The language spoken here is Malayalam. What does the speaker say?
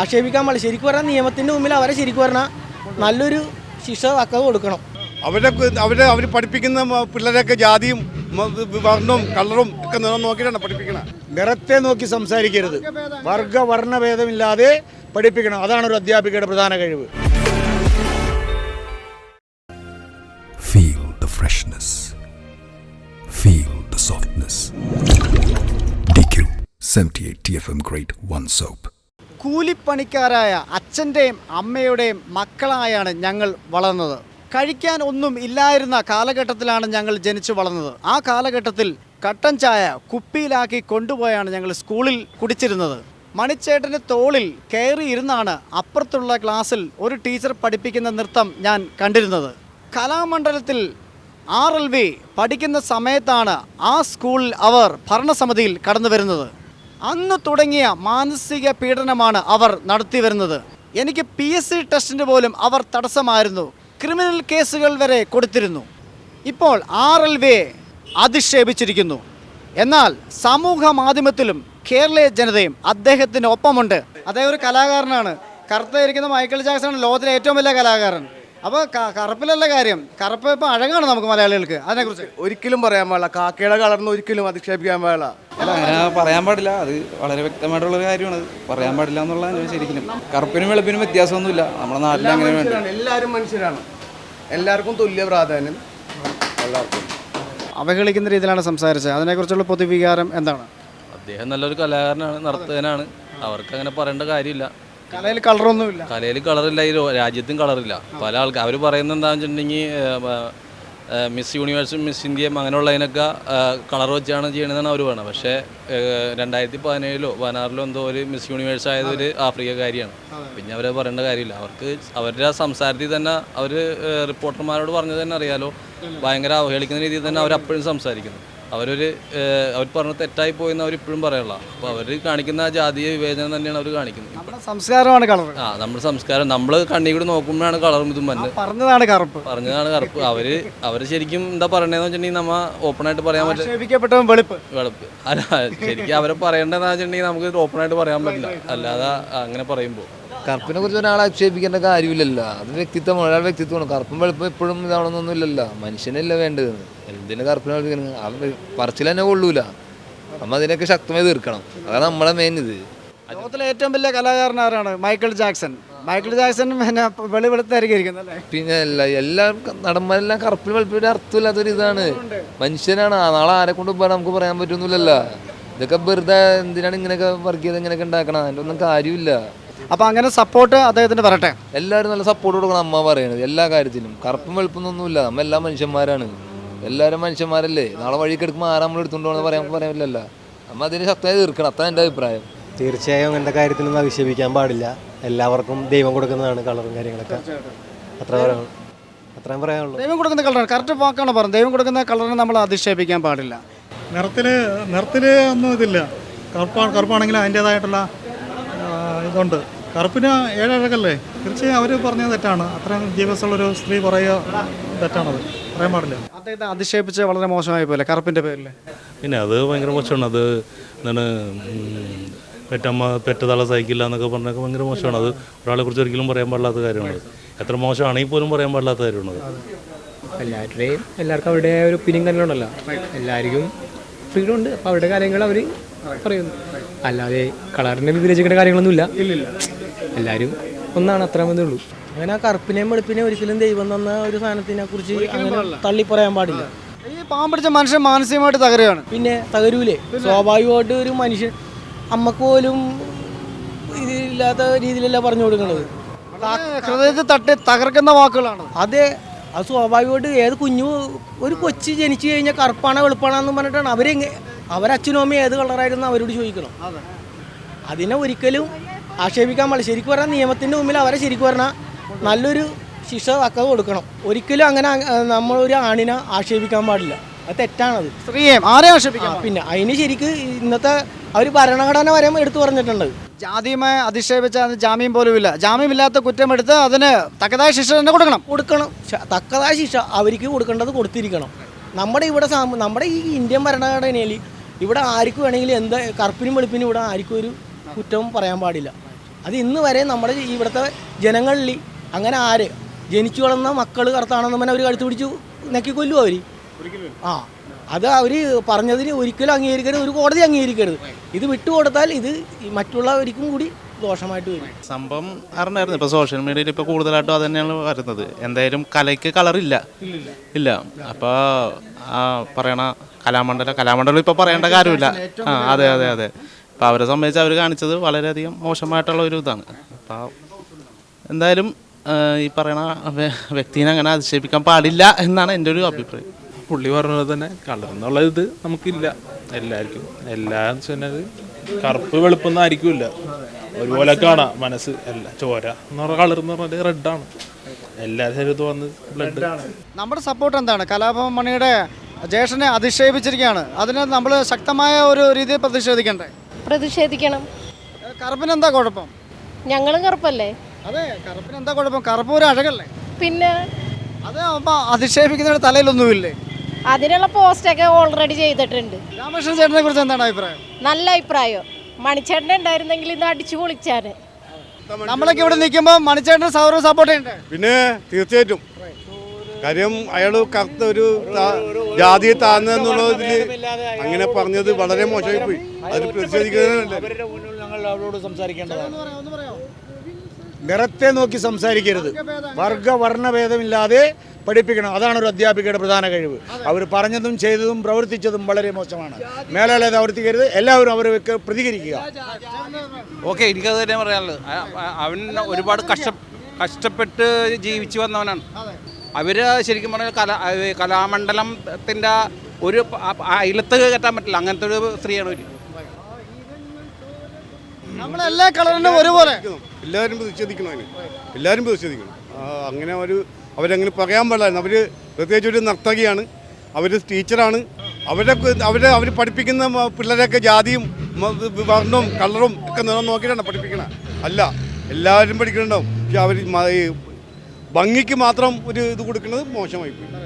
ആക്ഷേപിക്കാൻ പാടില്ല ശരിക്കും പറഞ്ഞാൽ നിയമത്തിന്റെ മുമ്പിൽ അവരെ ശരിക്കും പറഞ്ഞാൽ നല്ലൊരു ശിക്ഷ വക്കത് കൊടുക്കണം അവരെ അവരെ അവർ പഠിപ്പിക്കുന്ന പിള്ളേരൊക്കെ ജാതിയും വർണവും കളറും ഒക്കെ നിറം നോക്കിയിട്ടാണ് പഠിപ്പിക്കണം നിറത്തെ നോക്കി സംസാരിക്കരുത് വർഗ വർണഭേദമില്ലാതെ പഠിപ്പിക്കണം അതാണ് ഒരു അധ്യാപികയുടെ പ്രധാന കഴിവ് Feel the freshness. Feel the softness. DQ 78 TFM Great One Soap. കൂലിപ്പണിക്കാരായ അച്ഛന്റെയും അമ്മയുടെയും മക്കളായാണ് ഞങ്ങൾ വളർന്നത്. കഴിക്കാൻ ഒന്നും ഇല്ലായിരുന്ന കാലഘട്ടത്തിലാണ് ഞങ്ങൾ ജനിച്ചു വളർന്നത്. ആ കാലഘട്ടത്തിൽ കട്ടൻ ചായ കുപ്പിയിലാക്കി കൊണ്ടുപോയാണ് ഞങ്ങൾ സ്കൂളിൽ കുടിച്ചിരുന്നത്. മണിച്ചേട്ടന്റെ തോളിൽ കയറിയിരുന്നാണ് അപ്പുറത്തുള്ള ക്ലാസ്സിൽ ഒരു ടീച്ചർ പഠിപ്പിക്കുന്ന നൃത്തം ഞാൻ കണ്ടിരുന്നത്. കലാമണ്ഡലത്തിൽ ആർ എൽ വി പഠിക്കുന്ന സമയത്താണ് ആ സ്കൂളിൽ അവർ ഭരണസമിതിയിൽ കടന്നു വരുന്നത് അന്ന് തുടങ്ങിയ മാനസിക പീഡനമാണ് അവർ നടത്തി വരുന്നത്. എനിക്ക് പി എസ് സി ടെസ്റ്റിന് പോലും അവർ തടസ്സമായിരുന്നു. ക്രിമിനൽ കേസുകൾ വരെ കൊടുത്തിരുന്നു. ഇപ്പോൾ ആർ എൽ വിയെ അധിക്ഷേപിച്ചിരിക്കുന്നു. എന്നാൽ സമൂഹ മാധ്യമത്തിലും കേരളീയ ജനതയും അദ്ദേഹത്തിന് ഒപ്പമുണ്ട് അദ്ദേഹം ഒരു കലാകാരനാണ്. കറുത്തായിരിക്കുന്ന മൈക്കിൾ ജാക്സൺ ലോകത്തിലെ ഏറ്റവും വലിയ കലാകാരൻ. അപ്പോൾ കറുപ്പിലല്ല കാര്യം. കറുപ്പ് ഇപ്പോൾ അഴകാണ് നമുക്ക് മലയാളികൾക്ക്. അതിനെക്കുറിച്ച്. ഒരിക്കലും പറയാൻ പാടില്ല. കാക്കയുടെ കളർന്ന് ഒരിക്കലും അധിക്ഷേപിക്കാൻ പാടില്ല. അല്ല അങ്ങനെ പറയാൻ പാടില്ല. അത് വളരെ വ്യക്തമായിട്ടുള്ള ഒരു കാര്യമാണ്. അത് പറയാൻ പാടില്ല എന്നുള്ളതാണ് ശരിക്കും. കറുപ്പിനും വെളുപ്പിനും വ്യത്യാസമൊന്നുമില്ല. നമ്മുടെ നാട്ടിൽ അങ്ങനെ വേണ്ട എല്ലാവരും മനുഷ്യരാണ്. എല്ലാവർക്കും തുല്യ പ്രാധാന്യം. എല്ലാവർക്കും. അവഹേളിക്കുന്ന രീതിയിലാണ് സംസാരിച്ചത്. അതിനെക്കുറിച്ചുള്ള പൊതുവികാരം എന്താണ്? അദ്ദേഹം നല്ലൊരു കലാകാരനാണ് നർത്തകനാണ് അവർക്ക് അങ്ങനെ പറയേണ്ട കാര്യമില്ല. കലയിൽ കളറൊന്നുമില്ല. കളറില്ല ഈ രാജ്യത്തും കളറില്ല. പല ആൾക്കാർ അവർ പറയുന്നത് എന്താണെന്ന് വെച്ചിട്ടുണ്ടെങ്കിൽ മിസ് യൂണിവേഴ്സും മിസ് ഇന്ത്യയും അങ്ങനെയുള്ളതിനൊക്കെ കളർ വെച്ചാണ് ചെയ്യണതെന്നാണ് അവർ പറയുന്നത് പക്ഷേ രണ്ടായിരത്തി പതിനേഴിലോ പതിനാറിലോ എന്തോ ഒരു മിസ് യൂണിവേഴ്സ് ആയത് ഒരു ആഫ്രിക്കക്കാരിയാണ് പിന്നെ അവരെ പറയേണ്ട കാര്യമില്ല. അവർക്ക് അവരുടെ സംസാരത്തിൽ തന്നെ അവർ റിപ്പോർട്ടർമാരോട് പറഞ്ഞത് തന്നെ അറിയാലോ. ഭയങ്കര അവഹേളിക്കുന്ന രീതിയിൽ തന്നെ അവർ അപ്പോഴും സംസാരിക്കുന്നു. അവരൊരു അവർ പറഞ്ഞ തെറ്റായി പോയെന്ന് അവർ ഇപ്പോഴും പറയാനുള്ള അപ്പോൾ അവർ കാണിക്കുന്ന ജാതീയ വിവേചനം തന്നെയാണ് അവർ കാണിക്കുന്നത്. സംസ്കാരമാണ് കളർ ആ നമ്മുടെ സംസ്കാരം. നമ്മൾ കണ്ണി കൂടി നോക്കുമ്പോഴാണ് കളറും ഇതും വന്നത് പറഞ്ഞതാണ് കറുപ്പ്. പറഞ്ഞതാണ് കറുപ്പ്. അവർ അവർ ശരിക്കും എന്താ പറയണതെന്ന് വെച്ചിട്ടുണ്ടെങ്കിൽ നമ്മ ഓപ്പൺ ആയിട്ട് പറയാൻ പറ്റും വെളുപ്പ്. വെളുപ്പ്. അല്ല ശരിക്കും അവരെ പറയേണ്ടതെന്ന് വെച്ചിട്ടുണ്ടെങ്കിൽ നമുക്ക് ഓപ്പൺ ആയിട്ട് പറയാൻ പറ്റില്ല. അല്ലാതെ അങ്ങനെ പറയുമ്പോൾ കറുപ്പിനെ കുറിച്ച് ഒരാളെ ആക്ഷേപിക്കേണ്ട കാര്യമില്ലല്ലോ. അത് വ്യക്തിത്വമാണ് ഒരാൾ വ്യക്തിത്വമാണ്. കറുപ്പും വെളുപ്പും എപ്പോഴും ഇതാവണമെന്നൊന്നുമില്ലല്ലോ മനുഷ്യനല്ല വേണ്ടത്? എന്തിനു കറുപ്പിനെ ആ പറച്ചിൽ തന്നെ കൊള്ളൂല. നമ്മൾ അതിനൊക്കെ ശക്തമായി തീർക്കണം. അതാണ് നമ്മളെ മെയിൻ ഇത്. ലോകത്തിലെ ഏറ്റവും വലിയ കലാകാരൻ ആരാണ്? Michael Jackson. മൈക്കിൾ ജാക്സൺ പിന്നെ വെളി വെളുത്തായിരിക്കും ഇരിക്കുന്നത് അല്ലേ? പിന്നെ അല്ല എല്ലാ നടന്മാരെല്ലാം കറുപ്പിന് വെളുപ്പിന് അർത്ഥമില്ലാത്തൊരു ഇതാണ്. മനുഷ്യനാണ്. ആ നാളെ ആരെ കൊണ്ട് പോകാൻ നമുക്ക് പറയാൻ പറ്റുന്നില്ലല്ലോ. ഇതൊക്കെ വെറുതെ എന്തിനാണ് ഇങ്ങനെയൊക്കെ വർക്ക് ചെയ്ത് ഇങ്ങനെയൊക്കെ ഉണ്ടാക്കണം അതിന്റെ ഒന്നും കാര്യമില്ല. അപ്പോൾ അങ്ങനെ സപ്പോർട്ട് അദ്ദേഹത്തിന് വരട്ടെ. എല്ലാവരും നല്ല സപ്പോർട്ട് കൊടുക്കണം അമ്മ പറയണത്. എല്ലാ കാര്യത്തിലും. കറുപ്പും വെളുപ്പൊന്നൊന്നുമില്ല നമ്മ എല്ലാ മനുഷ്യന്മാരാണ്. എല്ലാവരും മനുഷ്യന്മാരല്ലേ? നാളെ വഴി കിടക്കുമ്പോൾ ആരാ നമ്മൾ എടുത്തുകൊണ്ടോന്ന് പറയാൻ പറയാനില്ലല്ലോ നമ്മൾ അതിന് ശക്തമായി തീർക്കണം. അതാണ് എന്റെ അഭിപ്രായം. തീർച്ചയായും അങ്ങനത്തെ കാര്യത്തിനൊന്നും അവിക്ഷേപിക്കാൻ പാടില്ല. എല്ലാവർക്കും ദൈവം കൊടുക്കുന്നതാണ് കളറും കാര്യങ്ങളൊക്കെ. അത്ര പറയാം അത്രയും പറയാനുള്ളൂ. ദൈവം കൊടുക്കുന്ന കളറാണ് കറക്റ്റ് വാക്കാണ് പറഞ്ഞത്. ദൈവം കൊടുക്കുന്ന കളറിനെ നമ്മൾ അധിക്ഷേപിക്കാൻ പാടില്ല. നിറത്തിൽ നിറത്തിൽ ഒന്നും ഇതില്ല. കറുപ്പാണ് കറുപ്പാണെങ്കിൽ അതിന്റേതായിട്ടുള്ള ഇതുണ്ട്. കറുപ്പിന് ഏഴഴകല്ലേ തീർച്ചയായും അവർ പറഞ്ഞത് തെറ്റാണ്. അത്രയും വിദ്യാഭ്യാസമുള്ളൊരു സ്ത്രീ പറയുക തെറ്റാണത്. പറയാൻ പാടില്ല. അദ്ദേഹത്തെ അധിക്ഷേപിച്ച് വളരെ മോശമായി പോലെ കറുപ്പിന്റെ പേരിൽ പിന്നെ അത് ഭയങ്കര മോശമാണ്. അത് എന്താണ് പെറ്റമ്മ പെറ്റതാളെ സഹിക്കില്ല എന്നൊക്കെ പറഞ്ഞൊക്കെ ഭയങ്കര മോശമാണ്. അത് ഒരാളെ കുറിച്ച് ഒരിക്കലും പറയാൻ പാടില്ലാത്ത കാര്യമാണ്. എത്ര മോശമാണെങ്കിൽ പോലും പറയാൻ പാടില്ലാത്ത കാര്യമാണ് എല്ലാവരുടെയും എല്ലാവർക്കും അവരുടെ ഒരു ഒപ്പീനിയൻ തന്നെ ഉണ്ടല്ലോ എല്ലാവർക്കും ഫ്രീഡം ഉണ്ട്. അപ്പോൾ അവരുടെ കാര്യങ്ങൾ അവർ പറയുന്നു. അല്ലാതെ കളറിനെ വിവേചിക്കേണ്ട കാര്യങ്ങളൊന്നുമില്ല. ഇല്ലില്ല. എല്ലാവരും ഒന്നാണ് അത്ര മതി ഉള്ളൂ. അങ്ങനെ ആ കറുപ്പിനെയും വെളുപ്പിനെയും ഒരിക്കലും ദൈവം തന്ന ഒരു സാധനത്തിനെ കുറിച്ച് അങ്ങനെ തള്ളി പറയാൻ പാടില്ല. ഈ പാമ്പടിച്ച മനുഷ്യൻ മാനസികമായിട്ട് തകരുകയാണ്. പിന്നെ തകരൂലേ? സ്വാഭാവികമായിട്ട് ഒരു മനുഷ്യൻ അമ്മയ്ക്ക് പോലും ഇതില്ലാത്ത രീതിയിലല്ല പറഞ്ഞു കൊടുക്കുന്നത്. ഹൃദയത്തിൽ തട്ടി തകർക്കുന്ന വാക്കുകളാണ്. അതെ അത് സ്വാഭാവികമായിട്ട് ഏത് കുഞ്ഞു ഒരു കൊച്ചു ജനിച്ചു കഴിഞ്ഞാൽ കറുപ്പാണോ വെളുപ്പാണെന്ന് പറഞ്ഞിട്ടാണ് അവരെ അവരച്ഛനും അമ്മയും ഏത് കളറായിരുന്നു അവരോട് ചോദിക്കണം. അതിനെ ഒരിക്കലും ആക്ഷേപിക്കാൻ പാടില്ല. ശരിക്കും പറഞ്ഞാൽ നിയമത്തിന്റെ മുമ്പിൽ അവരെ ശരിക്കും പറഞ്ഞാൽ നല്ലൊരു ശിക്ഷ തക്ക കൊടുക്കണം. ഒരിക്കലും അങ്ങനെ നമ്മളൊരു ആണിനെ ആക്ഷേപിക്കാൻ പാടില്ല. അത് തെറ്റാണത്. സ്ത്രീയെ ആരെ ആക്ഷേപിക്കാം പിന്നെ അതിന് ശരിക്ക് ഇന്നത്തെ അവർ ഭരണഘടന വരെ എടുത്തു പറഞ്ഞിട്ടുണ്ട്. ജാതിയുമായി അധിക്ഷേപിച്ച ജാമ്യം പോലും ഇല്ല ജാമ്യമില്ലാത്ത കുറ്റമെടുത്ത് അതിന് തക്കതായ ശിക്ഷ തന്നെ കൊടുക്കണം. കൊടുക്കണം. തക്കതായ ശിക്ഷ അവർക്ക് കൊടുക്കേണ്ടത് കൊടുത്തിരിക്കണം. നമ്മുടെ ഇവിടെ നമ്മുടെ ഈ ഇന്ത്യൻ ഭരണഘടനയിൽ ഇവിടെ ആർക്കും വേണമെങ്കിലും എന്താ കറുപ്പിനും വെളുപ്പിനും ഇവിടെ ആർക്കും ഒരു കുറ്റവും പറയാൻ പാടില്ല. അത് ഇന്ന് വരെ നമ്മുടെ ഇവിടുത്തെ ജനങ്ങളിൽ അങ്ങനെ ആര് ജനിച്ചു വളർന്ന മക്കൾ കറുത്താണെന്ന് പറഞ്ഞാൽ അവർ കഴുത്ത് പിടിച്ച് നെക്കി കൊല്ലും അവർ ആ. അത് അവർ പറഞ്ഞതിന് ഒരിക്കലും അംഗീകരിക്കരുത് ഒരു കോടതി അംഗീകരിക്കരുത്. ഇത് വിട്ടുകൊടുത്താൽ ഇത് മറ്റുള്ളവർക്കും കൂടി ദോഷമായിട്ട് വരും. സംഭവം അറിഞ്ഞായിരുന്നു. ഇപ്പോൾ സോഷ്യൽ മീഡിയയിൽ ഇപ്പോൾ കൂടുതലായിട്ടും അത് തന്നെയാണ് വരുന്നത്. എന്തായാലും കലയ്ക്ക് കളറില്ല ഇല്ല. അപ്പോൾ ആ പറയണ കലാമണ്ഡലം കലാമണ്ഡലം ഇപ്പോൾ പറയേണ്ട കാര്യമില്ല. ആ അതെ അതെ അതെ. അപ്പോൾ അവരെ സംബന്ധിച്ച് അവർ കാണിച്ചത് വളരെയധികം മോശമായിട്ടുള്ള ഒരു ഇതാണ്. അപ്പോൾ എന്തായാലും ഈ പറയണ വ്യ- വ്യക്തിനെ അങ്ങനെ അധിക്ഷേപിക്കാൻ പാടില്ല എന്നാണ് എന്റെ ഒരു അഭിപ്രായം. പുള്ളി പറഞ്ഞത് തന്നെ കളർ എന്നുള്ള ഇത് നമുക്കില്ല. എല്ലാവർക്കും. എല്ലാ വെച്ചാൽ കറുപ്പ് വെളുപ്പൊന്നും ആയിരിക്കില്ല. ഒരുപോലെ കാണാം മനസ്സ്. അല്ല ചോര എന്ന് പറഞ്ഞ കളർ എന്ന് പറഞ്ഞാൽ റെഡാണ് എല്ലാ ശരീരത്തും വന്ന് ബ്ലഡ് നമ്മുടെ സപ്പോർട്ട് എന്താണ്? കലാഭവൻ മണിയുടെ ജേഷനെ അധിക്ഷേപിച്ചിരിക്കുകയാണ്. അതിനെ നമ്മൾ ശക്തമായ ഒരു രീതിയിൽ പ്രതിഷേധിക്കണ്ടേ? പ്രതിഷേധിക്കണം. കറുപ്പിന് എന്താ കുഴപ്പം? ഞങ്ങളും കറുപ്പല്ലേ? അതെ കറുപ്പിന് എന്താ കുഴപ്പം? കറുപ്പ് ഒരു അഴകല്ലേ? പിന്നെ? അത് അപ്പം അധിക്ഷേപിക്കുന്നതിന്റെ തലയിലൊന്നുമില്ലേ? അതിനുള്ള പോസ്റ്റൊക്കെ ഓൾറെഡി ചെയ്തിട്ടുണ്ട്. രാമകൃഷ്ണൻ ചേട്ടനെ കുറിച്ച് എന്താണ് അഭിപ്രായം? നല്ല അഭിപ്രായം. മണിച്ചേട്ടൻ ഉണ്ടായിരുന്നെങ്കിൽ ഇന്ന് അടിച്ചു പൊളിച്ചാന്. നമ്മളൊക്കെ ഇവിടെ നിൽക്കുമ്പോൾ മണിച്ചേട്ടൻ സൗരവ് സപ്പോർട്ട് ചെയ്യണ്ടേ? പിന്നെ തീർച്ചയായിട്ടും. കാര്യം അയാൾ കറുത്ത ഒരു ജാതിയെ താഴ്ന്നെന്നുള്ളതിൽ അങ്ങനെ പറഞ്ഞത് വളരെ മോശമായി പോയി. അതിൽ പ്രതിഷേധിക്കുന്നതല്ലേ ഞങ്ങൾ അവരോട് സംസാരിക്കേണ്ടതാണ്. നിറത്തെ നോക്കി സംസാരിക്കരുത്. വർഗ വർണഭേദമില്ലാതെ പഠിപ്പിക്കണം. അതാണ് ഒരു അധ്യാപികയുടെ പ്രധാന കഴിവ്. അവർ പറഞ്ഞതും ചെയ്തതും പ്രവർത്തിച്ചതും വളരെ മോശമാണ്. മേലാളെ അത് ആവർത്തിക്കരുത്. എല്ലാവരും അവരെ പ്രതികരിക്കുക. ഓക്കെ എനിക്കത് തന്നെ പറയാനുള്ളത്. അവൻ ഒരുപാട് കഷ്ട കഷ്ടപ്പെട്ട് ജീവിച്ചു വന്നവനാണ്. അവർ ശരിക്കും പറഞ്ഞാൽ കല കലാമണ്ഡലത്തിന്റെ ഒരു അയിലത്ത് കയറ്റാൻ പറ്റില്ല. അങ്ങനത്തെ ഒരു സ്ത്രീയാണ് ഒരു. നമ്മളെല്ലാ കളറിനും ഒരുപോലെ. എല്ലാവരും പ്രതിഷേധിക്കണം അതിന്. എല്ലാവരും പ്രതിഷേധിക്കണം അങ്ങനെ ഒരു അവരങ്ങനെ പറയാൻ പാടില്ലായിരുന്നു. അവർ പ്രത്യേകിച്ച് ഒരു നർത്തകിയാണ്. അവർ ടീച്ചറാണ്. അവരെ അവരെ അവർ പഠിപ്പിക്കുന്ന പിള്ളേരെയൊക്കെ പിള്ളേരൊക്കെ ജാതിയും വർണവും കളറും ഒക്കെ നിറം നോക്കിയിട്ടാണ് പഠിപ്പിക്കണത് അല്ല എല്ലാവരും പഠിക്കുന്നുണ്ടാവും. പക്ഷെ അവർ ഭംഗിക്ക് മാത്രം ഒരു ഇത് കൊടുക്കുന്നത് മോശമായി പോയി